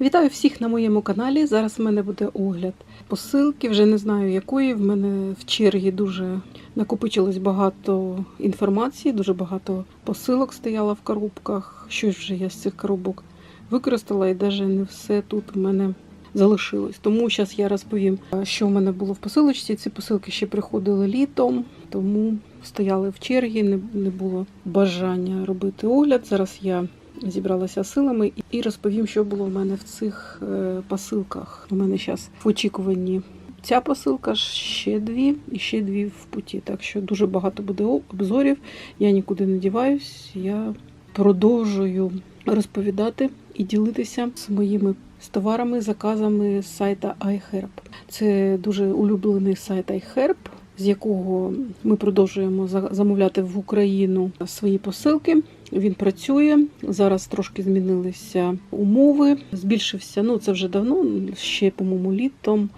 Вітаю всіх на моєму каналі. Зараз в мене буде огляд посилки. Вже не знаю якої. В мене в чергі дуже накопичилось багато інформації, дуже багато посилок стояло в коробках. Щось вже я з цих коробок використала, і навіть не все тут в мене залишилось. Тому зараз я розповім, що в мене було в посилочці. Ці посилки ще приходили літом, тому стояли в чергі, не було бажання робити огляд. Зараз я зібралася силами і розповім, що було в мене в цих е, посилках. У мене зараз в очікуванні ця посилка, ще дві і ще дві в путі. Так що дуже багато буде обзорів. Я нікуди не діваюсь. Я продовжую розповідати і ділитися своїми з товарами, заказами з сайта iHerb. Це дуже улюблений сайт iHerb, з якого ми продовжуємо замовляти в Україну свої посилки. Він працює. Зараз трошки змінилися умови. Збільшився, ну це вже давно, ще, по-моєму, літом.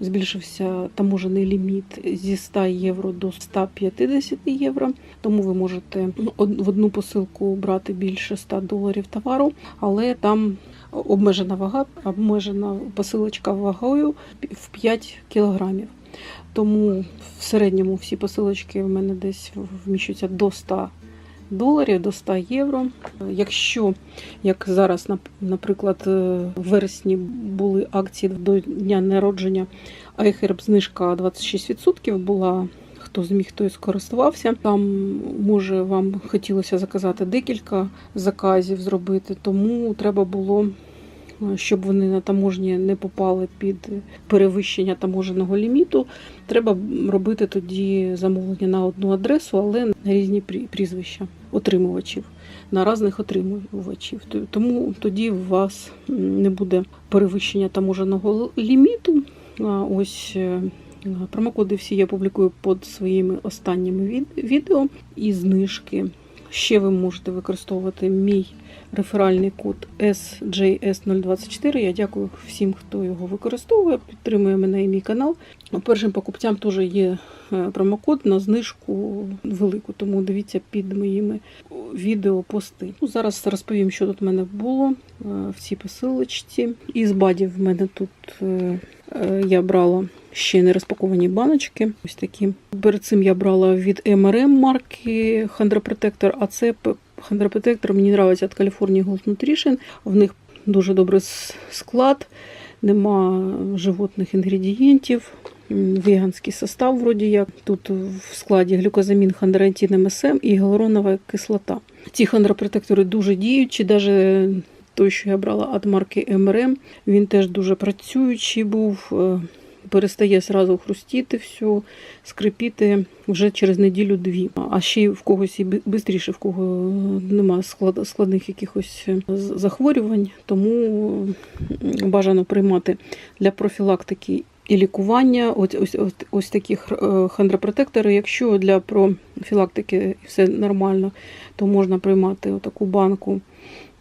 Збільшився таможений ліміт зі 100 євро до 150 євро. Тому ви можете ну, в одну посилку брати більше 100 доларів товару, але там обмежена вага, обмежена посилочка вагою в 5 кілограмів. Тому в середньому всі посилочки в мене десь вміщуються до 100 доларів, до 100 євро. Якщо, як зараз, нап- наприклад, е, в вересні були акції до дня народження iHerb знижка 26% була. Хто зміг, той скористувався. Там може вам хотілося заказати декілька заказів зробити, тому треба було, щоб вони на таможні не попали під перевищення таможеного ліміту. Треба робити тоді замовлення на одну адресу, але на різні прізвища отримувачів, на різних отримувачів. Тому тоді у вас не буде перевищення таможеного ліміту. Ось е, промокоди всі я публікую під своїми останніми відео і знижки. Ще ви можете використовувати мій реферальний код SJS024. Я дякую всім, хто його використовує, підтримує мене і мій канал. Першим покупцям теж є е, промокод на знижку велику, тому дивіться під моїми відео пости. Ну, зараз розповім, що тут в мене було е, в цій посилочці. Із бадів в мене тут е, я брала ще не розпаковані баночки. Ось такі. Перед цим я брала від MRM марки Protector, а це п- мені подобається від California Gold Nutrition. В них дуже добрий склад, нема животних інгредієнтів. Веганський состав, вроді як. Тут в складі глюкозамін, хондрантин, МСМ і гіалуронова кислота. Ці хондропротектори дуже діючі, навіть той, що я брала від марки МРМ, він теж дуже працюючий був. Е, Перестає зразу хрустіти все, скрипіти вже через неділю-дві. А ще в когось і швидше, в кого немає складних якихось е, захворювань, тому бажано приймати для профілактики і лікування ось, ось, ось, такі е, хондропротектори. Якщо для профілактики все нормально, то можна приймати таку банку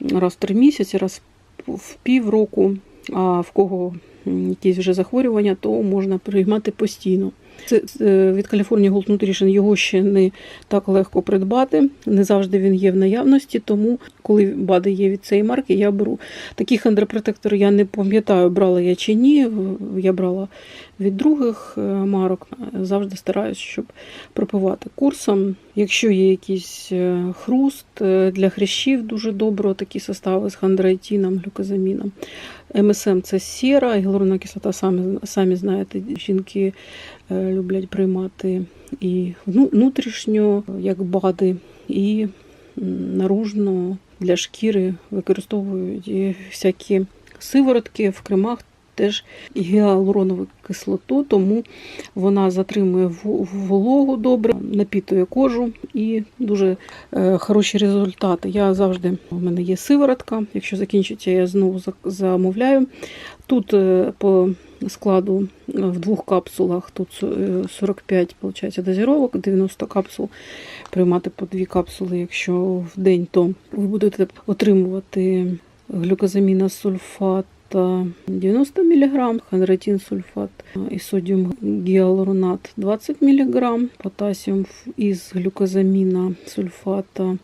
раз в три місяці, раз в півроку. А в кого якісь вже захворювання, то можна приймати постійно. Це е, від California Gold Nutrition його ще не так легко придбати. Не завжди він є в наявності, тому коли БАДи є від цієї марки, я беру. Такі хондропротектори я не пам'ятаю, брала я чи ні. Я брала від других е, марок. Завжди стараюсь, щоб пропивати курсом. Якщо є якийсь е, хруст для хрящів, дуже добре такі состави з хондроїтином, глюкозаміном. МСМ це сіра, гіалуронова кислота, самі, самі знаєте, жінки е, люблять приймати і внутрішньо, як БАДи, і наружно для шкіри використовують і всякі сиворотки в кремах. Теж гіалуронову кислоту, тому вона затримує вологу добре, напітує кожу і дуже е, хороші результати. Я завжди у мене є сиворотка. Якщо закінчиться, я знову замовляю. Тут е, по складу е, в двох капсулах тут е, 45 виходить, дозіровок, 90 капсул. Приймати по дві капсули, якщо в день, то ви будете отримувати глюкозаміна сульфат. 90 мг, хондротин сульфат і содіум гіалуронат 20 мг, потасіум із глюкозаміна сульфата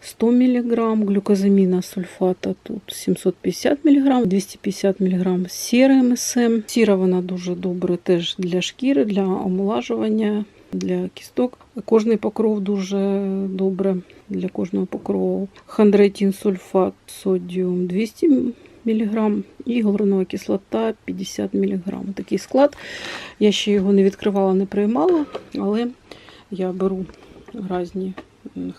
100 мг, глюкозаміна сульфата тут 750 мг, 250 мг сіри МСМ. Сіра вона дуже добре теж для шкіри, для омолажування, для кісток. Кожний покров дуже добре для кожного покрову. Хондроїтин сульфат содіум 200 мг і гіалуронова кислота 50 мг. Такий склад. Я ще його не відкривала, не приймала, але я беру різні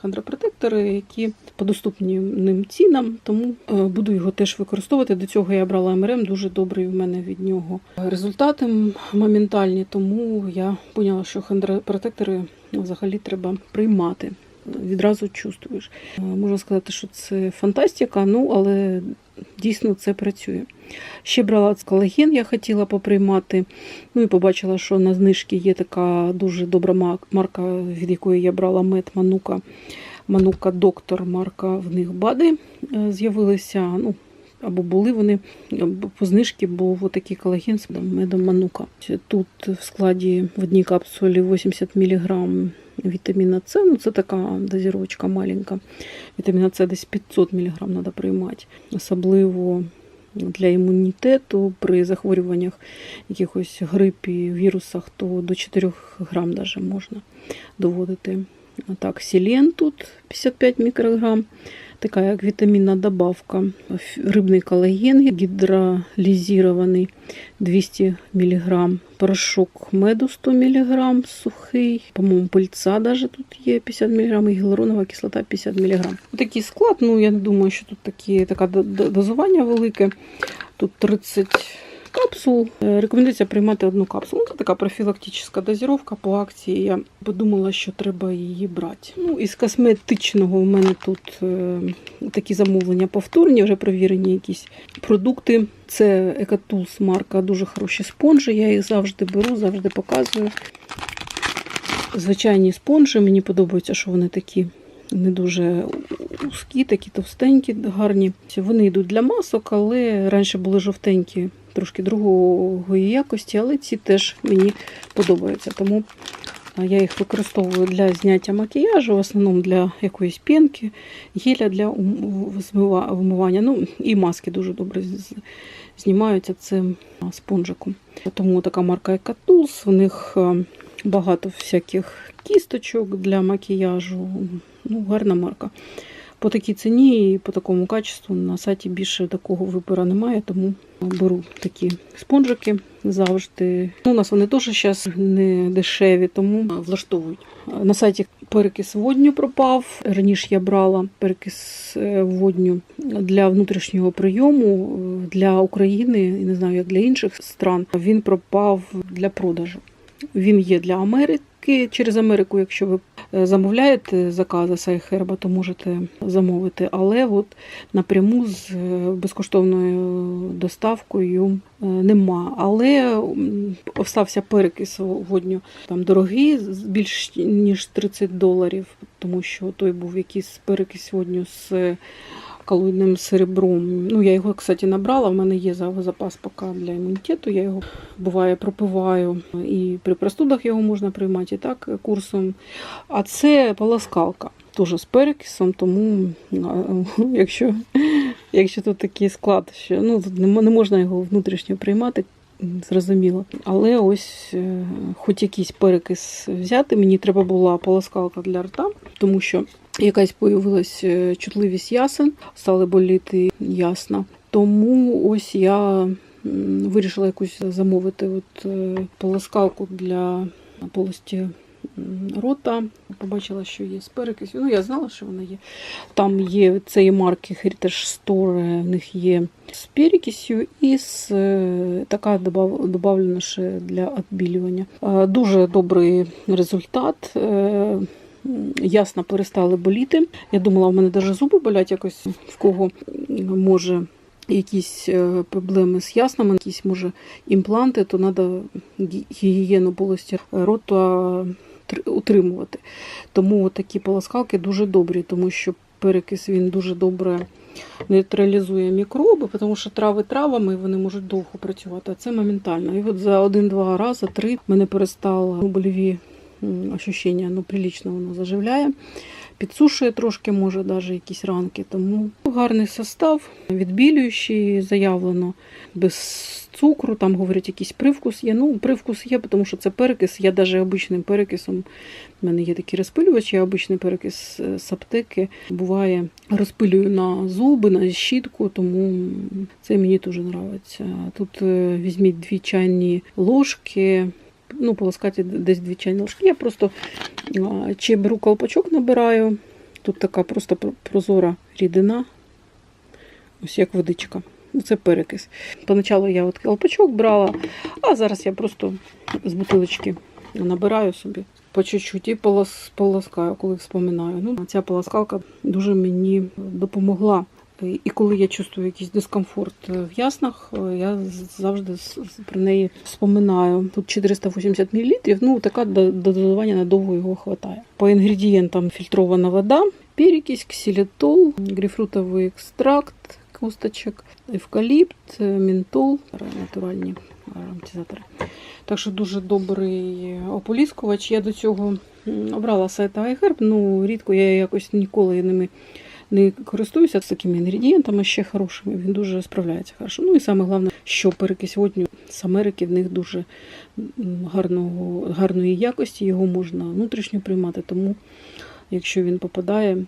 хондропротектори, які по доступним цінам, тому е, буду його теж використовувати. До цього я брала МРМ, дуже добрий в мене від нього результати моментальні, тому я поняла, що хондропротектори взагалі треба приймати. Відразу чувствуєш. Е, Можна сказати, що це фантастика, ну але дійсно це працює. Ще брала колаген, я хотіла поприймати. Ну і побачила, що на знижці є така дуже добра ма- марка, від якої я брала мед Манука. Манука Доктор, марка в них БАДи е, з'явилися. Ну, або були вони по знижці був отакий колаген з медом Манука. Тут в складі в одній капсулі 80 мг вітаміна С. Ну, це така дозировочка маленька. Вітаміна С десь 500 мг треба приймати. Особливо для імунітету при захворюваннях якихось грипі, вірусах, то до 4 грам даже можна доводити. А Так, селен тут 55 мікрограм, така як вітамінна добавка. Рибний колаген гідролізований 200 мг, порошок меду 100 мг, сухий, по-моєму, пыльца. даже тут є 50 мг, і гіалуронова кислота 50 мг. Такий склад, ну я думаю, що тут такі, така дозування велике. Тут 30 капсул. Е, Рекомендується приймати одну капсулу. Ну, Це така профілактична дозировка по акції. Я подумала, що треба її брати. Ну, із косметичного у мене тут е, такі замовлення повторні, вже провірені якісь продукти. Це Екатулс марка, дуже хороші спонжі. Я їх завжди беру, завжди показую. Звичайні спонжі. Мені подобається, що вони такі не дуже узкі, такі товстенькі, гарні. Вони йдуть для масок, але раніше були жовтенькі, трошки другої якості, але ці теж мені подобаються. Тому я їх використовую для зняття макіяжу, в основному для якоїсь пінки, геля для вмивання. Ну і маски дуже добре знімаються цим спонжиком. Тому така марка Екатулс, в них багато всяких кісточок для макіяжу. Ну, гарна марка. По такій ціні і по такому качеству на сайті більше такого вибору немає, тому беру такі спонжики завжди. Ну, у нас вони теж зараз не дешеві, тому влаштовують. На сайті перекис водню пропав. Раніше я брала перекис е, водню для внутрішнього прийому е, для України і не знаю, як для інших стран. Він пропав для продажу. Він є для Америки. Через Америку, якщо ви е, замовляєте закази Сайхерба, то можете замовити. Але от напряму з е, безкоштовною доставкою е, нема. Але остався перекис водню там дорогий, більш ніж 30 доларів, тому що той був якийсь перекис водню з калуйним серебром. Ну, я його, кстати, набрала. В мене є запас поки для імунітету. Я його буває пропиваю. І при простудах його можна приймати і так курсом. А це полоскалка. Теж з перекисом, тому якщо, якщо тут такий склад, що ну, не можна його внутрішньо приймати, зрозуміло. Але ось е, хоч якийсь перекис взяти, мені треба була полоскалка для рта, тому що якась появилась е, чутливість ясен, стали боліти ясно. Тому ось я вирішила якусь замовити от, е, полоскалку для полості рота. Побачила, що є з. Ну, я знала, що вона є. Там є цієї марки Heritage Store, в них є з перекисю і з е, така добавлена ще для відбілювання. Е, Дуже добрий результат. Е, Ясно перестали боліти. Я думала, у мене навіть зуби болять якось в кого може якісь е, проблеми з яснами, якісь може імпланти, то треба гігієну полості рота утримувати. Тому такі полоскалки дуже добрі, тому що перекис він дуже добре нейтралізує мікроби, тому що трави травами вони можуть довго працювати, а це моментально. І от за один-два рази, три, мене перестало больові м, ощущення, ну, прилично воно заживляє. підсушує трошки, може, навіть якісь ранки. Тому гарний состав, відбілюючий, заявлено без цукру, там говорять, якийсь привкус є. Ну, привкус є, тому що це перекис. Я навіть обичним перекисом, в мене є такі розпилювачі, я обичний перекис е, з аптеки. Буває, розпилюю на зуби, на щітку, тому це мені дуже подобається. Тут е, візьміть дві чайні ложки. Ну, полоскати десь дві чайні ложки. Я просто чи колпачок, набираю. Тут така просто прозора рідина, ось як водичка. Ну, Це перекис. Поначалу я от колпачок брала, а зараз я просто з бутилочки набираю собі по чуть-чуть і полос, полоскаю, коли вспоминаю. Ну, ця полоскалка дуже мені допомогла. І коли я чувствую якийсь дискомфорт в яснах, я завжди про неї вспоминаю. Тут 480 мл, ну така до надовго його вистачає. По інгредієнтам фільтрована вода, перекись, ксилітол, грейпфрутовий екстракт, косточок, евкаліпт, ментол, натуральні ароматизатори. Так що дуже добрий ополіскувач. Я до цього обрала сайт iHerb, ну рідко я якось ніколи ними не користуюся такими інгредієнтами ще хорошими. Він дуже справляється хорошо. Ну і саме головне, що перекись водню з Америки в них дуже гарного, гарної якості. Його можна внутрішньо приймати, тому якщо він попадає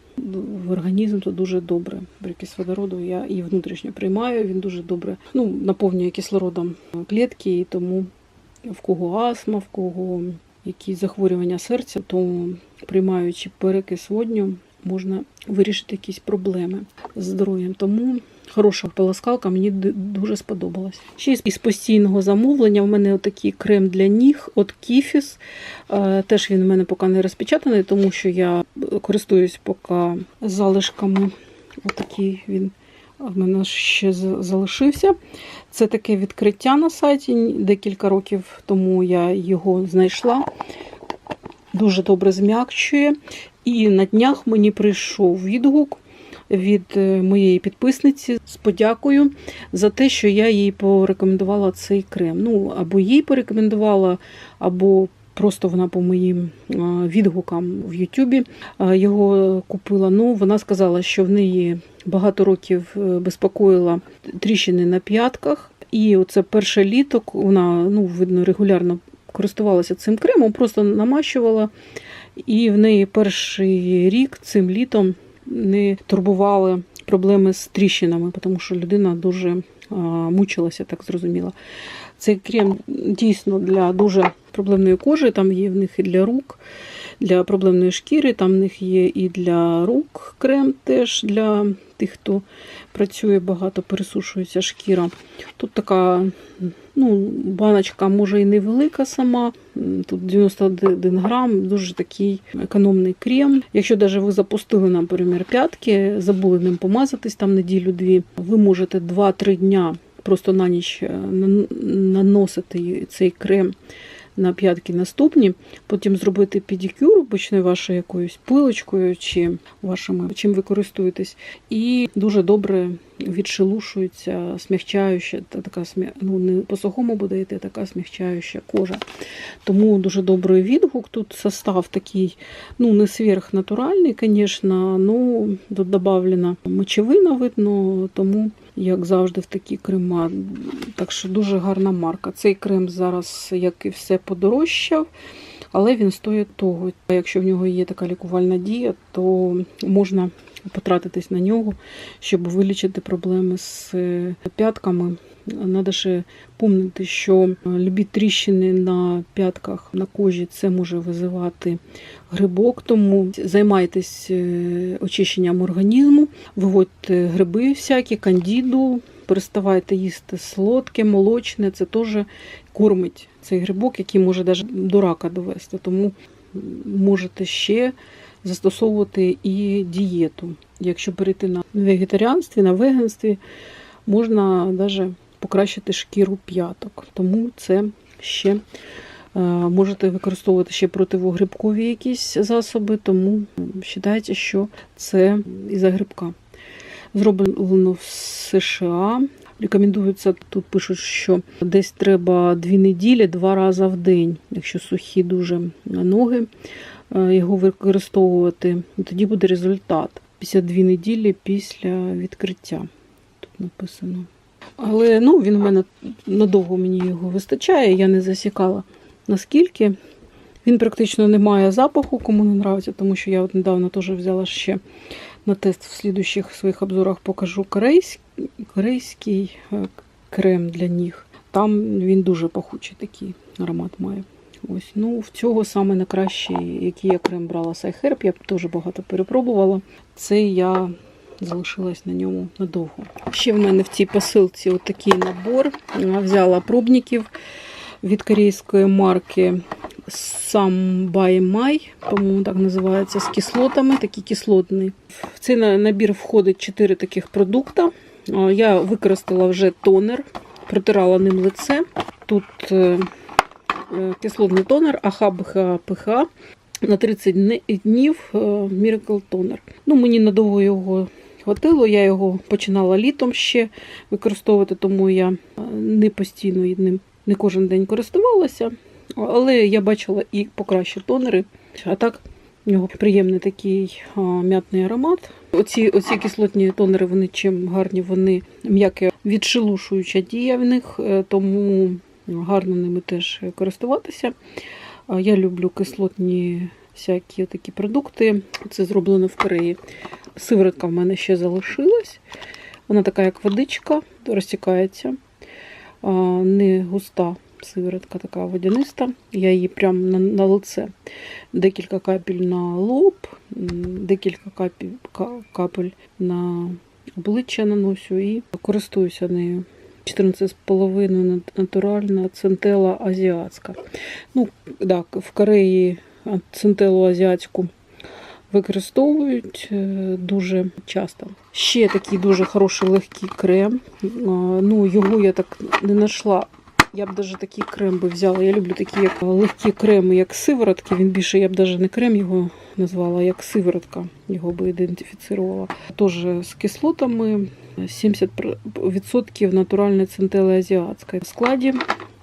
в організм, то дуже добре. Перекись водороду я і внутрішньо приймаю. Він дуже добре ну, наповнює кислородом клітки, і тому в кого астма, в кого які захворювання серця, то приймаючи перекис водню, можна вирішити якісь проблеми з здоров'ям. Тому хороша полоскалка мені дуже сподобалась. Ще із- постійного замовлення в мене отакий крем для ніг от Кіфіс. Е, Теж він в мене поки не розпечатаний, тому що я користуюсь поки залишками. Отакий він в мене ще залишився. Це таке відкриття на сайті. Декілька років тому я його знайшла. Дуже добре зм'якчує. І на днях мені прийшов відгук від е, моєї підписниці з подякою за те, що я їй порекомендувала цей крем. Ну, або їй порекомендувала, або просто вона по моїм відгукам в Ютубі його купила. Ну, вона сказала, що в неї багато років е, безпокоїла тріщини на п'ятках. І оце перше літо вона ну, видно регулярно користувалася цим кремом, просто намащувала. І в неї перший рік цим літом не турбували проблеми з тріщинами, тому що людина дуже мучилася, так зрозуміло. Цей крем дійсно для дуже проблемної кожи, там є в них і для рук, для проблемної шкіри, там в них є і для рук крем теж для тих, хто працює багато, пересушується шкіра. Тут така ну, баночка може і невелика сама. Тут 91 грам, дуже такий економний крем. Якщо навіть ви запустили, наприклад, п'ятки, забули ним помазатись там неділю-дві, ви можете 2-3 дня просто на ніч е, наносити цей крем на п'ятки наступні, потім зробити педикюр, почне вашою якоюсь пилочкою чи вашими, чим ви користуєтесь, і дуже добре відшелушується, смягчаюча, та така ну, не по сухому буде йти, така смягчаюча кожа. Тому дуже добрий відгук. Тут состав такий, ну, не сверхнатуральний, звісно, ну, додавлена мочевина, видно, тому, як завжди, в такі крема. Так що дуже гарна марка. Цей крем зараз, як і все, подорожчав. Але він стоїть того. Якщо в нього є така лікувальна дія, то можна потратитись на нього, щоб вилічити проблеми з е, п'ятками. Надо ще пам'ятати, що любі тріщини на п'ятках на кожі це може визивати грибок, тому займайтесь е, очищенням організму, виводьте гриби всякі, кандіду, переставайте їсти солодке, молочне, це теж кормить цей грибок, який може навіть до рака довести. Тому можете ще застосовувати і дієту. Якщо перейти на вегетаріанстві, на веганстві, можна навіть покращити шкіру п'яток. Тому це ще е, можете використовувати ще противогрибкові якісь засоби, тому вважайте, що це із-за грибка. Зроблено в США. Рекомендується, тут пишуть, що десь треба дві неділі, два рази в день, якщо сухі дуже ноги. Е, його використовувати. І тоді буде результат. 52 неділі після відкриття. Тут написано. Але ну, він в мене надовго мені його вистачає, я не засікала наскільки. Він практично не має запаху, кому не нравиться, тому що я от недавно теж взяла ще на тест в слідучих своїх обзорах покажу корейський, корейський крем для ніг. Там він дуже пахучий такий аромат має. Ось, ну, в цього саме найкращий, який я крем брала Сайхерб, я теж багато перепробувала. Це я залишилась на ньому надовго. Ще в мене в цій посилці отакий набор. Я взяла пробників від корейської марки Сам Бай Май, по-моєму, так називається, з кислотами, такий кислотний. В цей набір входить 4 таких продукта. Я використала вже тонер, протирала ним лице. Тут е, кислотний тонер, АХ, БХ, ПХ. На 30 днів е, Miracle Toner. Ну, мені надовго його хватило. Я його починала літом ще використовувати, тому я е, не постійно ним не кожен день користувалася. Але я бачила і покращі тонери. А так, у нього приємний такий а, м'ятний аромат. Оці, оці кислотні тонери, вони чим гарні, вони м'яке відшелушуюча дія в них, е, тому гарно ними теж користуватися. Я люблю кислотні всякі такі продукти. Це зроблено в Кореї. Сиворотка в мене ще залишилась. Вона така, як водичка, розтікається. Не густа сиворотка, така водяниста. Я її прямо на, на лице. Декілька капель на лоб, декілька капель, капель на обличчя наношу і користуюся нею. 14,5 натуральна центела азіатська. Ну, так, в Кореї центелу азіатську використовують е, дуже часто. Ще такий дуже хороший легкий крем. Ну, його я так не знайшла. Я б навіть такий крем би взяла. Я люблю такі як легкі креми, як сиворотки. Він більше я б навіть не крем його назвала, як сиворотка. Його би ідентифіцирувала. Теж з кислотами 70% натуральної центели азіатської. В складі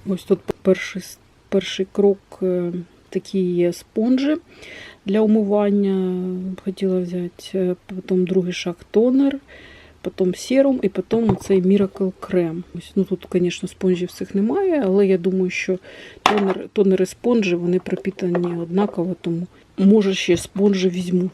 ось тут перший, перший крок е, такі є спонжі для умивання. Хотіла взяти. Е, Потім другий шаг тонер, потім серум і потім цей Miracle крем. Ось, ну, тут, звісно, спонжів цих немає, але я думаю, що тонер, тонери спонжі вони пропітані однаково, тому може ще спонжі візьму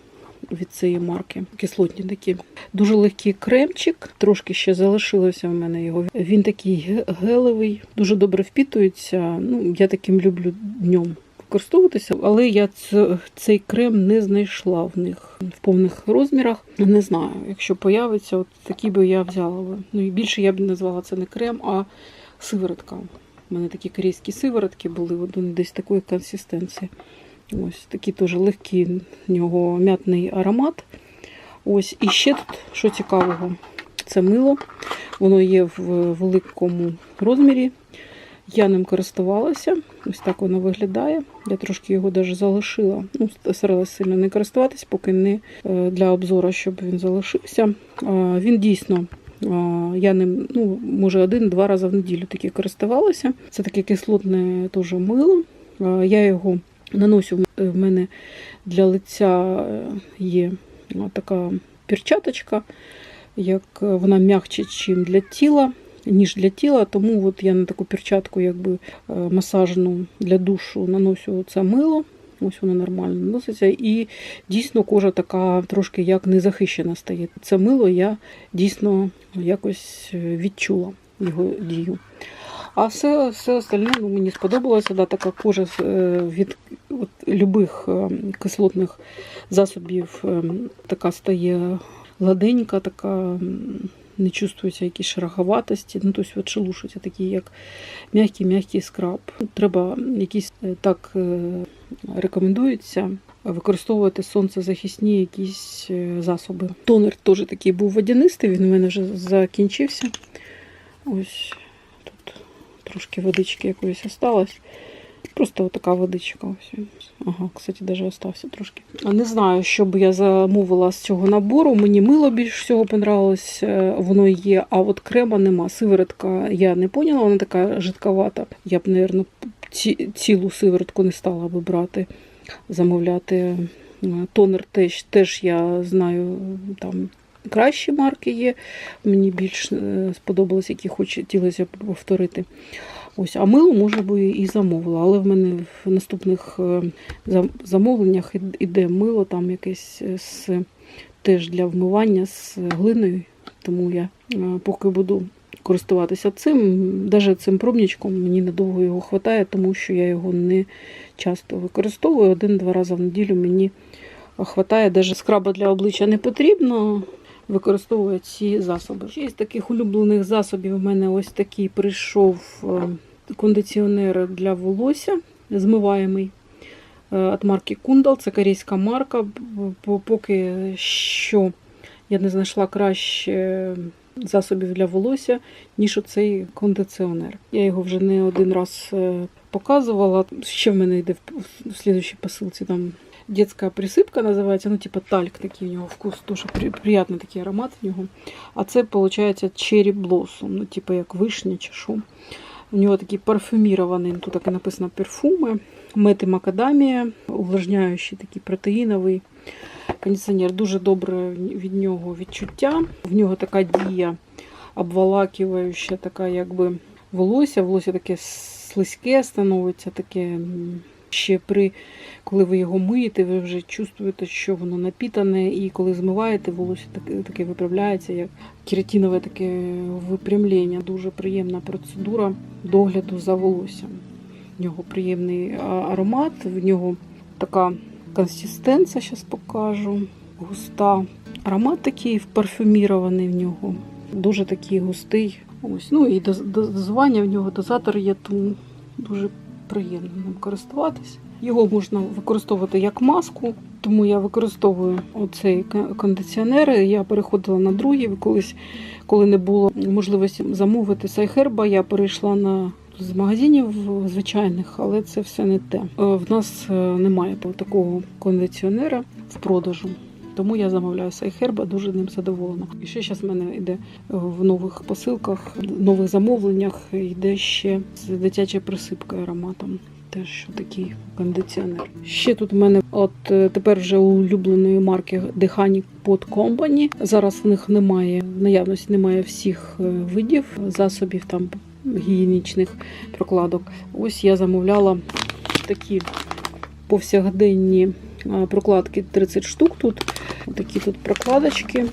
від цієї марки. Кислотні такі. Дуже легкий кремчик, трошки ще залишилося в мене його. Він такий ге- гелевий, дуже добре впітується. Ну, я таким люблю днем використовуватися, але я цей крем не знайшла в них в повних розмірах. Не знаю, якщо появиться, от такий би я взяла. Ну і більше я б назвала це не крем, а сиворотка. У мене такі корейські сиворотки були, вони десь такої консистенції. Ось такий теж легкий в нього м'ятний аромат. Ось і ще тут, що цікавого, це мило. Воно є в великому розмірі. Я ним користувалася. Ось так воно виглядає. Я трошки його навіть залишила. Ну, старалася сильно не користуватись, поки не е, для обзору, щоб він залишився. Він дійсно. Я ним, ну, може, один-два рази в неділю таки користувалася. Це таке кислотне теж мило. Я його наношу. В мене для лиця е, є така перчаточка, як е, вона м'якче, ніж для тіла ніж для тіла, тому от я на таку перчатку якби е, масажну для душу наношу це мило. Ось воно нормально наноситься. І дійсно кожа така трошки як незахищена стає. Це мило я дійсно якось е, відчула його дію. А все, все остальне ну, мені сподобалося. Да, така кожа е, від от, любих е, кислотних засобів е, така стає гладенька, така не чувствується якісь шероховатості. Ну, тобто от шелушиться такі, як м'який-м'який скраб. Треба якісь е, так е, рекомендується використовувати сонцезахисні якісь е, засоби. Тонер теж такий був водянистий, він у мене вже закінчився. Ось тут трошки водички якоїсь осталось. Просто така водичка. Ось. Ага, кстати, даже остався трошки. Не знаю, що б я замовила з цього набору. Мені мило більш всього понравилось, е, воно є, а от крема нема. Сиворотка я не поняла, вона така жидковата. Я б, мабуть, ці, цілу сиворотку не стала би брати. замовляти. Е, Тонер теж, теж я знаю, там кращі марки є. Мені більш е, сподобалось, які хотілося б повторити. Ось, а мило, може би, і замовила. Але в мене в наступних е, замовленнях іде мило, там якесь е, з, теж для вмивання з глиною. Тому я е, поки буду користуватися цим, навіть цим пробничком, мені надовго його вистачає, тому що я його не часто використовую. Один-два рази в неділю мені вистачає. Навіть скраба для обличчя не потрібно. Використовую ці засоби. Ще із таких улюблених засобів у мене ось такий прийшов кондиціонер для волосся, змиваємий е, від марки Кундал. Це корейська марка. Поки що я не знайшла краще засобів для волосся, ніж оцей кондиціонер. Я його вже не один раз е, показувала. Ще в мене йде в слідчій посилці там детська присипка називається, ну, типа тальк такий у нього вкус, дуже при, приятний такий аромат в нього. А це, виходить, Cherry Blossom, ну, типа як вишня чи що. У нього такий парфюмірований, тут так і написано перфуми, мети макадамія, увлажняючий такий протеїновий кондиціонер. Дуже добре від нього відчуття. В нього така дія обволакиваюча, така якби волосся. Волосся таке слизьке становиться, таке ще при коли ви його миєте, ви вже чувствуєте, що воно напітане, і коли змиваєте, волосся таке, таке виправляється, як кератинове таке випрямлення. Дуже приємна процедура догляду за волоссям. В нього приємний аромат, в нього така консистенція, зараз покажу. Густа. Аромат такий парфюмірований в нього. Дуже такий густий. Ось. Ну і дозування в нього дозатор є, тому дуже приємно ним користуватись. Його можна використовувати як маску, тому я використовую оцей кондиціонер. Я переходила на другий. Колись, коли не було можливості замовити сайхерба, я перейшла на з магазинів звичайних, але це все не те. Е, В нас е, немає такого кондиціонера в продажу. Тому я замовляю сайхерба, дуже ним задоволена. І ще зараз в мене йде е, в нових посилках, в нових замовленнях йде ще з дитячою присипкою ароматом. Теж що такий кондиціонер. Ще тут в мене от е, тепер вже улюбленої марки Dehani Pot Company. Зараз в них немає в наявності немає всіх е, видів засобів там гігієнічних прокладок. Ось я замовляла такі повсякденні прокладки 30 штук тут. Такі тут прокладочки.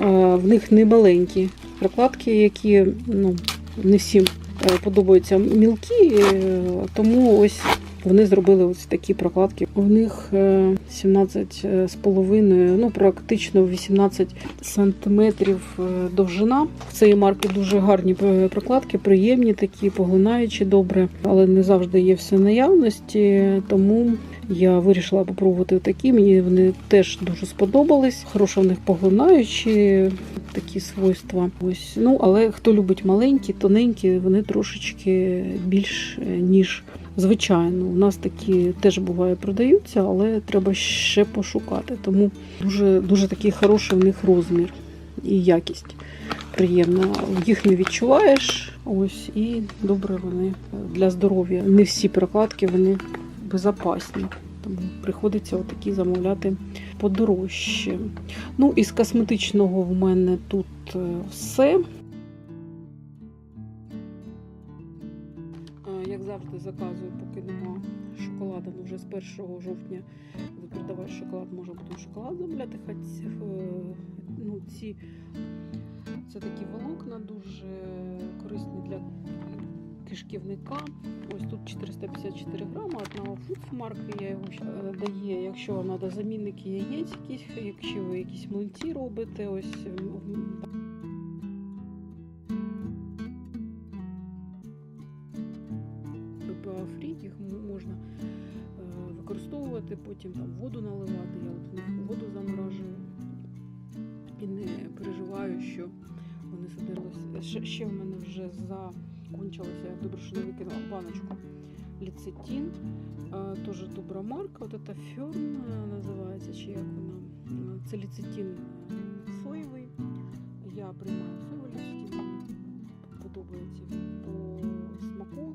В них не маленькі прокладки, які ну, не всім е, подобаються мілкі, е, тому ось вони зробили ось такі прокладки. У них е, 17 з половиною, ну практично 18 сантиметрів е, довжина. В цієї марки дуже гарні е, прокладки, приємні такі, поглинаючі добре, але не завжди є все наявності, тому я вирішила попробувати такі. Мені вони теж дуже сподобались. Хороше в них поглинаючі такі свойства. Ось ну але хто любить маленькі, тоненькі, вони трошечки більш е, ніж звичайно. У нас такі теж буває продаються, але треба ще пошукати. Тому дуже дуже такий хороший в них розмір і якість. Приємна. Їх не відчуваєш. Ось і добре вони для здоров'я. Не всі прокладки вони безпечні. Тому приходиться отакі замовляти подорожче. Ну, із косметичного в мене тут е, все. Заказую, поки нема шоколада. Ну, вже з 1 жовтня будуть продавати шоколад, може буду шоколад замовляти. Хоч е, ну, ці це такі волокна дуже корисні для кишківника. Ось тут 454 грама, одного фудс я його е, дає. Якщо вам треба замінники яєць, якісь, якщо ви якісь млинці робите, ось потім там воду наливати. Я от воду заморажую і не переживаю, що вони садилися. Ще, ще в мене вже закончилося, я добре, що не викинула баночку. Ліцетін, е, теж добра марка, от Фьорн е, називається, чи як вона. Е, Це ліцетін соєвий. Я приймаю соєвий ліцетін, подобається по смаку.